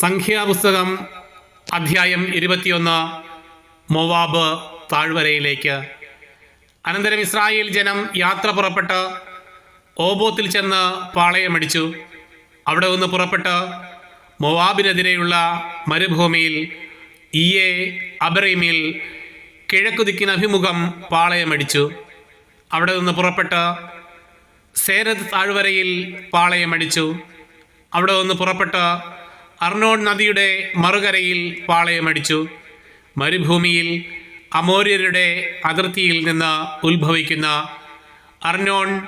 സംഖ്യാപുസ്തകം അധ്യായം ഇരുപത്തിയൊന്ന് മൊവാബ് താഴ്വരയിലേക്ക്. അനന്തരം ഇസ്രായേൽ ജനം യാത്ര പുറപ്പെട്ട് ഓബോത്തിൽ ചെന്ന് പാളയമടിച്ചു. അവിടെ നിന്ന് പുറപ്പെട്ട് മൊവാബിനെതിരെയുള്ള മരുഭൂമിയിൽ ഇയെ അബറീമിൽ കിഴക്കുദിക്കിന് അഭിമുഖം പാളയമടിച്ചു. അവിടെ നിന്ന് പുറപ്പെട്ട് സേരത് താഴ്വരയിൽ പാളയമടിച്ചു. അവിടെ നിന്ന് പുറപ്പെട്ട് അർണോൺ നദിയുടെ മറുകരയിൽ പാളയമടിച്ചു. മരുഭൂമിയിൽ അമോര്യരുടെ അതിർത്തിയിൽ നിന്ന് ഉത്ഭവിക്കുന്ന അർണോൺ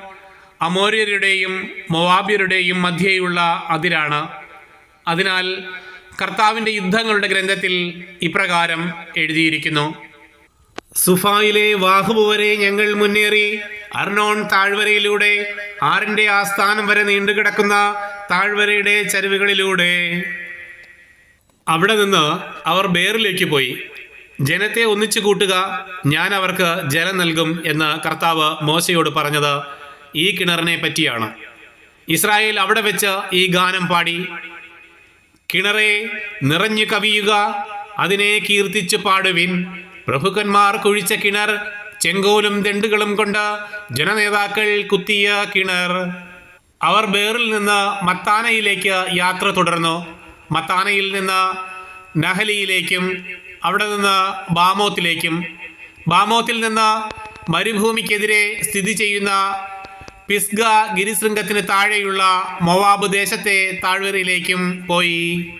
അമോര്യരുടെയും മൊവാബ്യരുടെയും മധ്യേയുള്ള അതിരാണ്. അതിനാൽ കർത്താവിന്റെ യുദ്ധങ്ങളുടെ ഗ്രന്ഥത്തിൽ ഇപ്രകാരം എഴുതിയിരിക്കുന്നു. സുഫായിലെ വാഹുബ് വരെ ഞങ്ങൾ മുന്നേറി. അർണോൺ താഴ്വരയിലൂടെ ആറിന്റെ ആസ്ഥാനം വരെ നീണ്ടുകിടക്കുന്ന താഴ്വരയുടെ ചരിവുകളിലൂടെ. അവിടെ നിന്ന് അവർ ബേറിലേക്ക് പോയി. ജനത്തെ ഒന്നിച്ചു കൂട്ടുക ഞാൻ അവർക്ക് ജലം നൽകും എന്ന് കർത്താവ് മോശയോട് പറഞ്ഞത് ഈ കിണറിനെ പറ്റിയാണ്. ഇസ്രായേൽ അവിടെ വെച്ച് ഈ ഗാനം പാടി. കിണറെ നിറഞ്ഞു കവിയുക അതിനെ കീർത്തിച്ചു പാടുവിൻ. പ്രഭുക്കന്മാർ കുഴിച്ച കിണർ ചെങ്കോലും ദണ്ടുകളും കൊണ്ട് ജനനേതാക്കൾ കുത്തിയ കിണർ. അവർ ബേറിൽ നിന്ന് മത്താനയിലേക്ക് യാത്ര തുടർന്നു. മത്താനയിൽ നിന്ന് നഹലിയിലേക്കും അവിടെ നിന്ന് ബാമോത്തിലേക്കും. ബാമോത്തിൽ നിന്ന് മരുഭൂമിക്കെതിരെ സ്ഥിതി ചെയ്യുന്ന പിസ്ഗ ഗിരിശൃംഗത്തിന് താഴെയുള്ള മൊവാബ് ദേശത്തെ താഴ്വരയിലേക്കും പോയി.